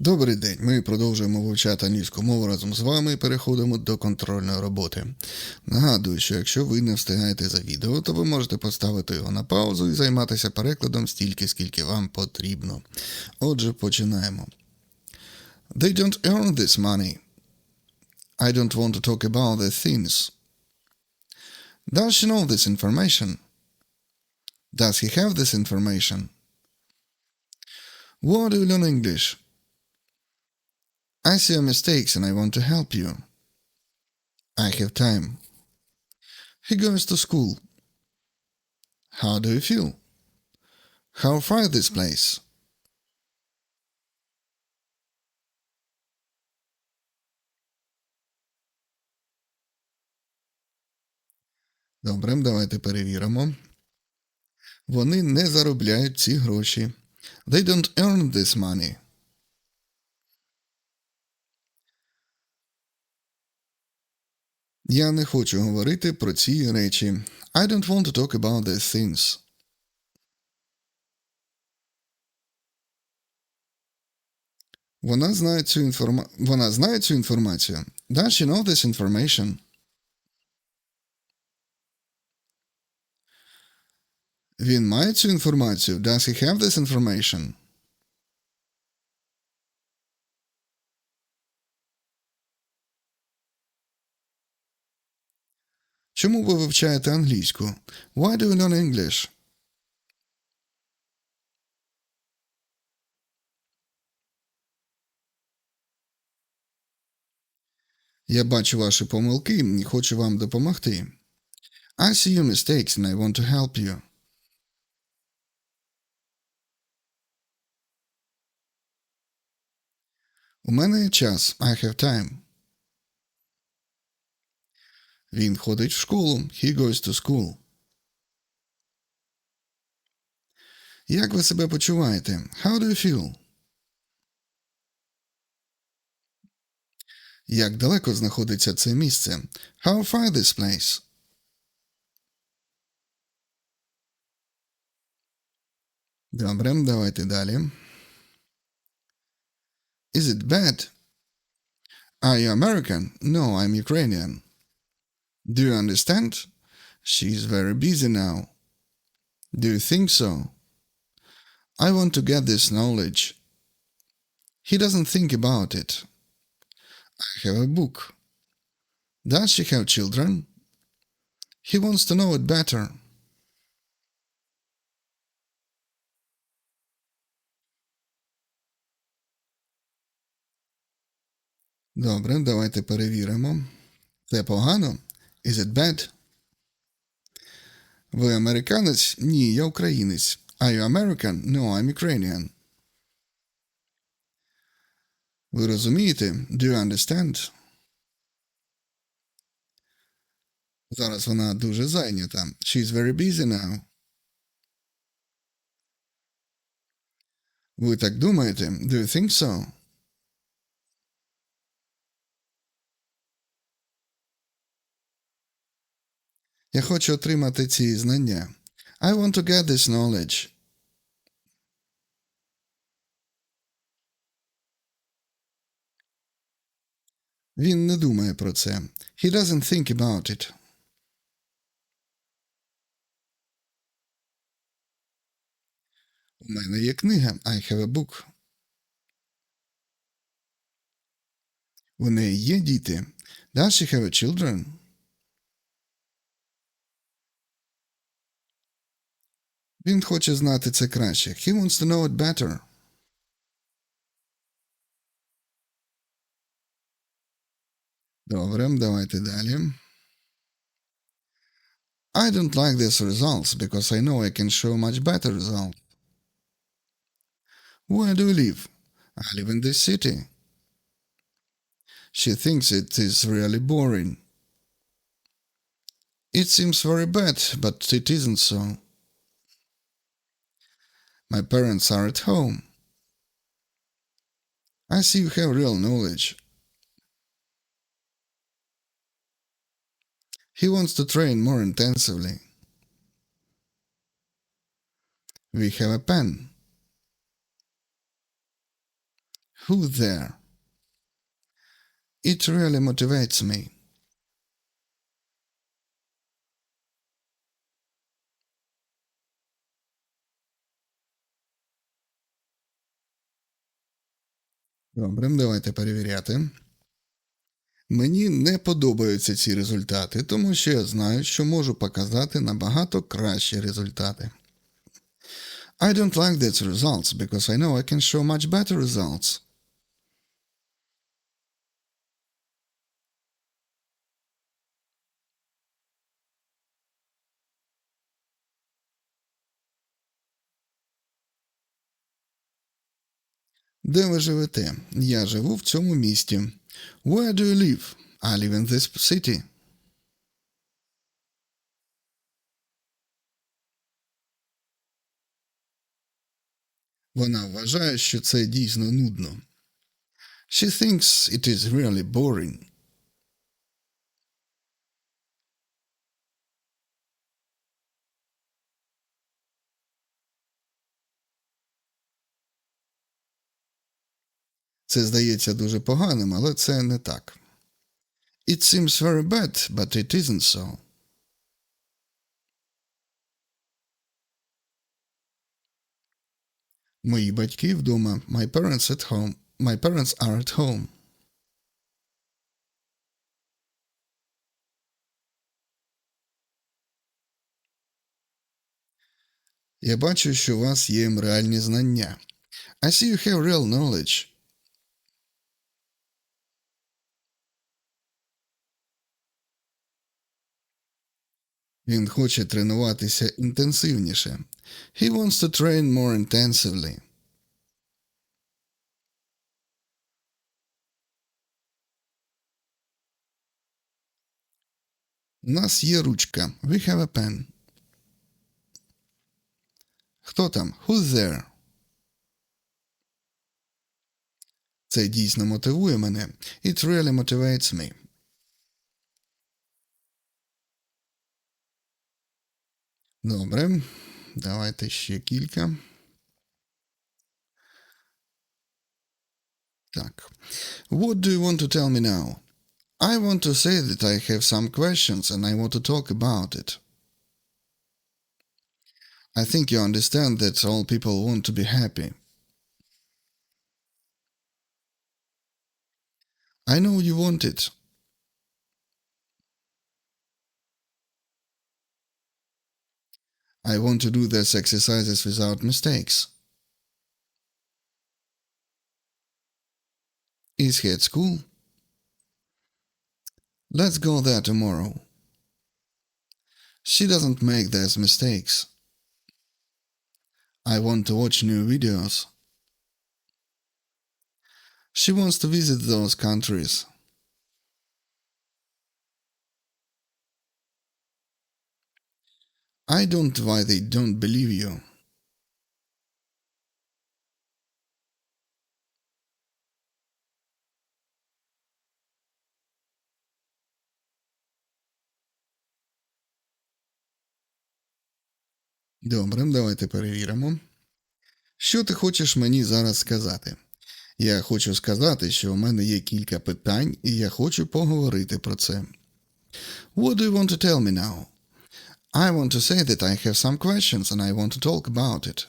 Добрий день. Ми продовжуємо вивчати англійську мову разом з вами і переходимо до контрольної роботи. Нагадую, що якщо ви не встигаєте за відео, то ви можете поставити його на паузу і займатися перекладом стільки, скільки вам потрібно. Отже, починаємо. They don't earn this money. I don't want to talk about the things. Does she know this information? Does he have this information? Where do you learn English? I see your mistakes and I want to help you. I have time. He goes to school. How do you feel? How far is this place? Добре, давайте перевіримо. Вони не заробляють ці гроші. They don't earn this money. Я не хочу говорити про ці речі. I don't want to talk about these things. Вона знає цю інформа... Вона знає цю інформацію. Does she know this information? Він має цю інформацію. Does he have this information? Чому ви вивчаєте англійську? Why do you learn English? Я бачу ваші помилки і хочу вам допомогти. I see your mistakes and I want to help you. У мене є час. I have time. Він ходить в школу. He goes to school. Як ви себе почуваєте? How do you feel? Як далеко знаходиться це місце? How far this place? Добре, давайте далі. Is it bad? Are you American? No, I'm Ukrainian. Do you understand? She's very busy now. Do you think so? I want to get this knowledge. He doesn't think about it. I have a book. Does she have children? He wants to know it better. Добре, давайте перевіримо. Це погано? Is it bad? Ви американець? Ні, я українець. Are you American? No, I'm Ukrainian. Ви розумієте? Do you understand? Зараз вона дуже зайнята. She's very busy now. Ви так думаєте? Do you think so? Я хочу отримати ці знання. I want to get this knowledge. Він не думає про це. He doesn't think about it. У мене є книга. I have a book. У неї є діти. Does she have children? Він хоче знати це краще. He wants to know it better. Добре, давайте далі. I don't like these results because I know I can show much better results. Where do you live? I live in this city. She thinks it is really boring. It seems very bad, but it isn't so. My parents are at home. I see you have real knowledge. He wants to train more intensively. We have a pen. Who there? It really motivates me. Добре, давайте перевіряти. Мені не подобаються ці результати, тому що я знаю, що можу показати набагато кращі результати. I don't like these results because I know I can show much better results. Де ви живете? Я живу в цьому місті. Where do you live? I live in this city. Вона вважає, що це дійсно нудно. She thinks it is really boring. Це здається дуже поганим, але це не так. It seems very bad, but it isn't so. Мої батьки вдома. My parents at home. My parents are at home. Я бачу, що у вас є реальні знання. I see you have real knowledge. Він хоче тренуватися інтенсивніше. He wants to train more intensively. У нас є ручка. We have a pen. Хто там? Who's there? Це дійсно мотивує мене. It really motivates me. Добре. Давайте ще кілька. Так. What do you want to tell me now? I want to say that I have some questions and I want to talk about it. I think you understand that all people want to be happy. I know you want it. I want to do these exercises without mistakes. Is he at school? Let's go there tomorrow. She doesn't make these mistakes. I want to watch new videos. She wants to visit those countries. I don't why they don't believe you. Добре, давайте перевіримо. Що ти хочеш мені зараз сказати? Я хочу сказати, що у мене є кілька питань, і я хочу поговорити про це. What do you want to tell me now? I want to say that I have some questions and I want to talk about it.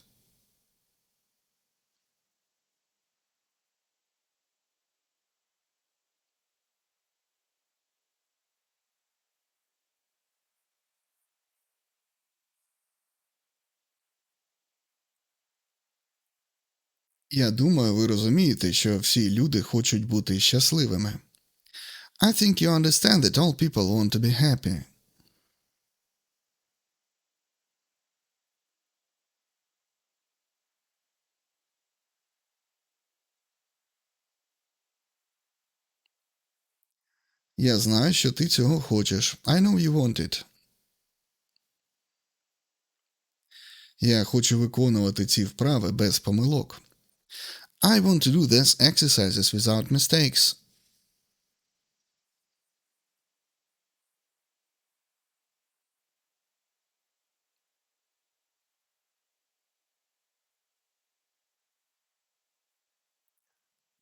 Я думаю, ви розумієте, що всі люди хочуть бути щасливими. I think you understand that all people want to be happy. Я знаю, що ти цього хочеш. I know you want it. Я хочу виконувати ці вправи без помилок. I want to do these exercises without mistakes.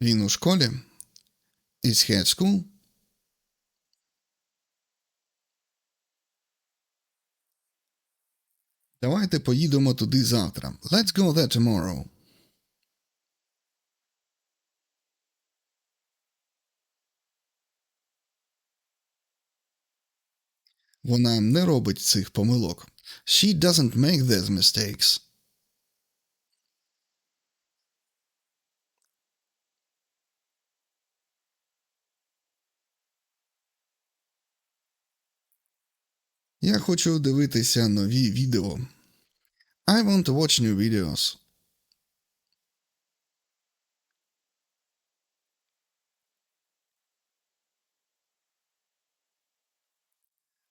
Він у школі? Is he at school? Давайте поїдемо туди завтра. Let's go there tomorrow. Вона не робить цих помилок. She doesn't make these mistakes. Я хочу дивитися нові відео. I want to watch new videos.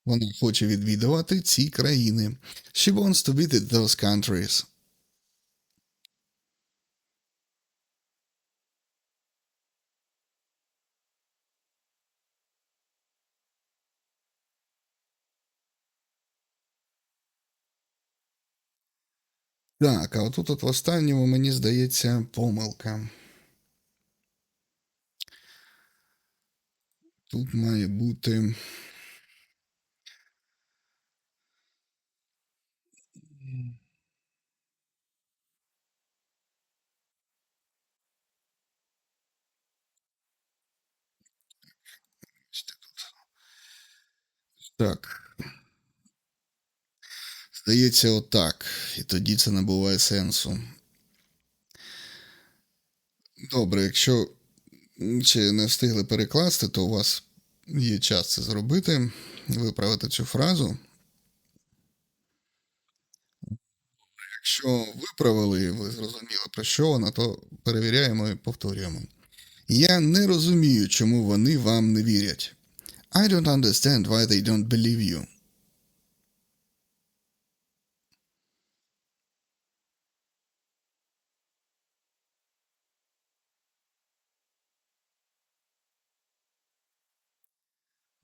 Вона хоче відвідувати ці країни. She wants to visit those countries. Так, а отут от в останньому, мені здається, помилка. Тут має бути. Так. Здається, отак. І тоді це набуває сенсу. Добре, якщо ще не встигли перекласти, то у вас є час це зробити, виправити цю фразу. Якщо виправили, ви зрозуміли про що вона, то перевіряємо і повторюємо. Я не розумію, чому вони вам не вірять. I don't understand why they don't believe you.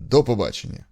До побачення!